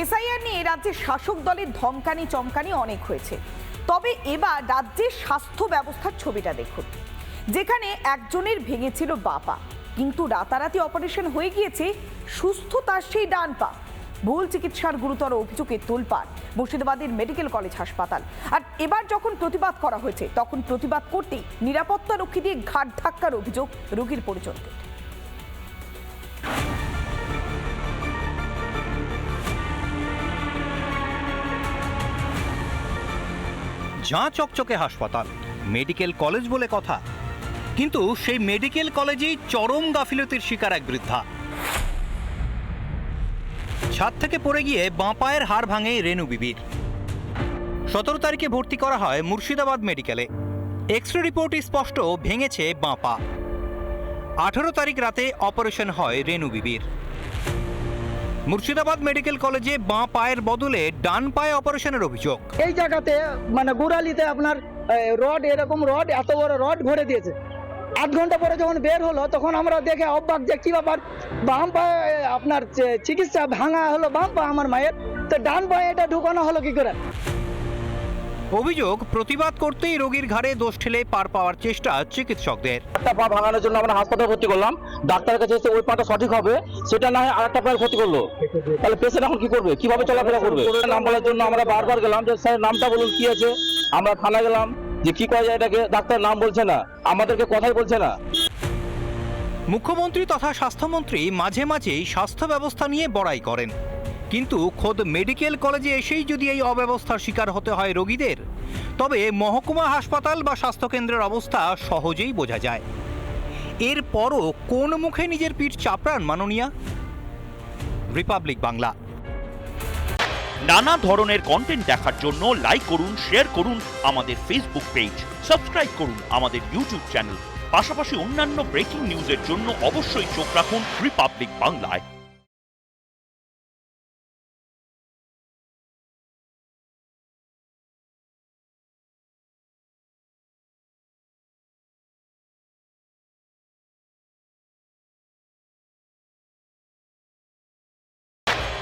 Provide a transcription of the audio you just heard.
SIR নিয়ে রাজ্যের শাসক দলের ধমকানি, চমকানি অনেক হয়েছে। তবে এবার রাজ্যের স্বাস্থ্য ব্যবস্থার ছবিটা দেখুন। যেখানে একজনের ভেঙেছিল বাপা, কিন্তু রাতারাতি অপারেশন হয়ে গিয়েছে, সুস্থ তার সেই ডান পা। ভুল চিকিৎসার গুরুতর অভিযোগে তোলপাড়, মুর্শিদাবাদের মেডিকেল কলেজ হাসপাতাল। আর এবার যখন প্রতিবাদ করা হয়েছে, তখন প্রতিবাদ করতেই নিরাপত্তা রক্ষী দিয়ে ঘাট ধাক্কার অভিযোগ রোগীর পরিজনদের। ঝাঁ চকচকে হাসপাতাল, মেডিকেল কলেজ বলে কথা। কিন্তু সেই মেডিকেল কলেজেই চরম গাফিলতির শিকার এক বৃদ্ধা। ছাদ থেকে পড়ে গিয়ে বাঁ পায়ের হাড় ভাঙে রেণু বিবির। সতেরো তারিখে ভর্তি করা হয় মুর্শিদাবাদ মেডিকেলে। এক্স রে রিপোর্টে স্পষ্ট, ভেঙেছে বাঁ পা। আঠারো তারিখ রাতে অপারেশন হয় রেণু বিবির। মুর্শিদাবাদ মেডিকেল কলেজে বাঁ পায়ের বদলে ডান পায়ে অপারেশনের অভিযোগ। এই জায়গাতে মানে গোড়ালিতে আপনার রড, এরকম রড, এত বড় রড ভরে দিয়েছে। আধ ঘণ্টা পরে যখন বের হলো, তখন আমরা দেখে অবাক যে কি ব্যাপার, বাম পায়ে আপনার চিকিৎসা ভাঙা হলো, বাম পা আমার মায়ের, তো ডান পায়ে এটা ঢুকানো হলো কি করে? অভিযোগ প্রতিবাদ করতেই রোগীর ঘাড়ে দোষ ঠেলে পার পাওয়ার চেষ্টা চিকিৎসকদের। একটা পা ভাঙানোর জন্য আমরা হাসপাতালে ভর্তি করলাম। ডাক্তারের কাছে এসে ওই পাটা সঠিক হবে সেটা না হয় আরেকটা পায়ে ভর্তি করল। তাহলে পেশেন্ট এখন কি করবে? কীভাবে চলাফেরা করবে? নাম বলার জন্য আমরা বারবার গেলাম যে স্যার নামটা বলুন কি আছে? আমরা থানায় গেলাম যে কি করা যায় এটাকে? ডাক্তার নাম বলছে না আমাদেরকে কথাই বলছে না। মুখ্যমন্ত্রী তথা স্বাস্থ্যমন্ত্রী মাঝে মাঝেই স্বাস্থ্য ব্যবস্থা নিয়ে বড়াই করেন। কিন্তু খোদ মেডিকেল কলেজে এসেই যদি এই অব্যবস্থার শিকার হতে হয় রোগীদের, তবে মহকুমা হাসপাতাল বা স্বাস্থ্যকেন্দ্রের অবস্থা সহজেই বোঝা যায়। এরপরও কোন মুখে নিজের পিঠ চাপড়ান মাননীয়া? রিপাবলিক বাংলা। নানা ধরনের কন্টেন্ট দেখার জন্য লাইক করুন শেয়ার করুন আমাদের ফেসবুক পেজ সাবস্ক্রাইব করুন আমাদের ইউটিউব চ্যানেল পাশাপাশি অন্যান্য ব্রেকিং নিউজের জন্য অবশ্যই চোখ রাখুন রিপাবলিক বাংলায়